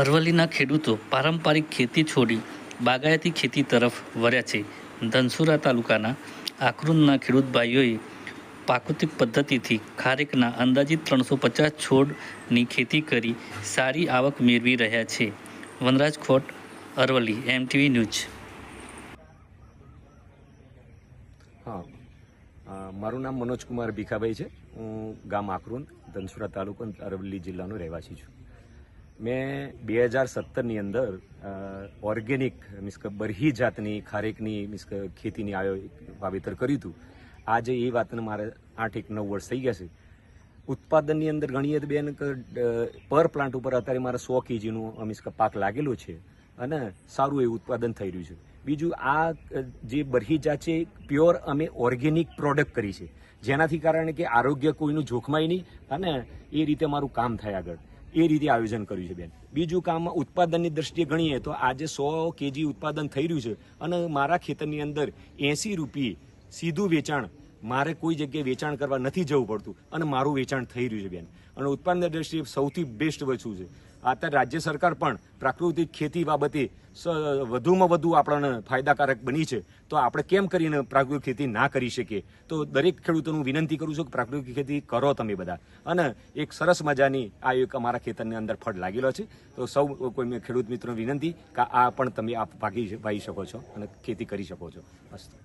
અરવલ્લીના ખેડૂતો પારંપરિક ખેતી છોડી બાગાયતી ખેતી તરફ વળ્યા છે. ધનસુરા તાલુકાના આકરુંદના ખેડૂત ભાઈઓએ પ્રાકૃતિક પદ્ધતિથી ખારેકના અંદાજિત ત્રણસો પચાસ છોડની ખેતી કરી સારી આવક મેળવી રહ્યા છે. વનરાજ ખોટ, અરવલ્લી એમટીવી ન્યૂઝ. હા. મારું નામ મનોજ કુમાર ભીખાભાઈ છે. હું ગામ આકરુંદ ધનસુરા તાલુકો, અરવલ્લી જિલ્લાનો રહેવાસી છું. મેં બે હજાર સત્તરની અંદર ઓર્ગેનિક મીન્સ કે બરહી જાતની ખારેકની મીન્સ કે ખેતીની આયો વાવેતર કર્યું હતું. આજે એ વાતને મારે આઠ એક નવ વર્ષ થઈ ગયા છે. ઉત્પાદનની અંદર ગણીએ તો બેન પર પ્લાન્ટ ઉપર અત્યારે મારે સો કેજીનું મીન્સ કે પાક લાગેલો છે અને સારું એવું ઉત્પાદન થઈ રહ્યું છે. બીજું આ જે બરહી જાત છે, પ્યોર અમે ઓર્ગેનિક પ્રોડક્ટ કરી છે. જેનાથી કારણે કે આરોગ્ય કોઈનું જોખમાય નહીં અને એ રીતે મારું કામ થાય આગળ. એ રીતે આયોજન કર્યું છે, બેન. બીજું કામ ઉત્પાદનની દ્રષ્ટિએ ગણીએ તો આજે સો કેજી ઉત્પાદન થઈ રહ્યું છે અને મારા ખેતરની અંદર એસી રૂપિયે સીધું વેચાણ મારે કોઈ જગ્યાએ વેચાણ કરવા નથી જવું પડતું અને મારું વેચાણ થઈ રહ્યું છે બેન. અને ઉત્પાદન દ્રષ્ટિએ સૌથી બેસ્ટ વસ્તુ છે. અત્યારે રાજ્ય સરકાર પણ પ્રાકૃતિક ખેતી બાબતે વધુમાં વધુ આપણને ફાયદાકારક બની છે. તો આપણે કેમ કરીને પ્રાકૃતિક ખેતી ના કરી શકીએ? તો દરેક ખેડૂતોનું વિનંતી કરું છું કે પ્રાકૃતિક ખેતી કરો તમે બધા. અને એક સરસ મજાની આ એક અમારા ખેતરની અંદર ફળ લાગેલો છે. તો સૌ કોઈ ખેડૂત મિત્રોને વિનંતી કે આ પણ તમે આપ ભાગી શકો છો અને ખેતી કરી શકો છો. અસ્તુ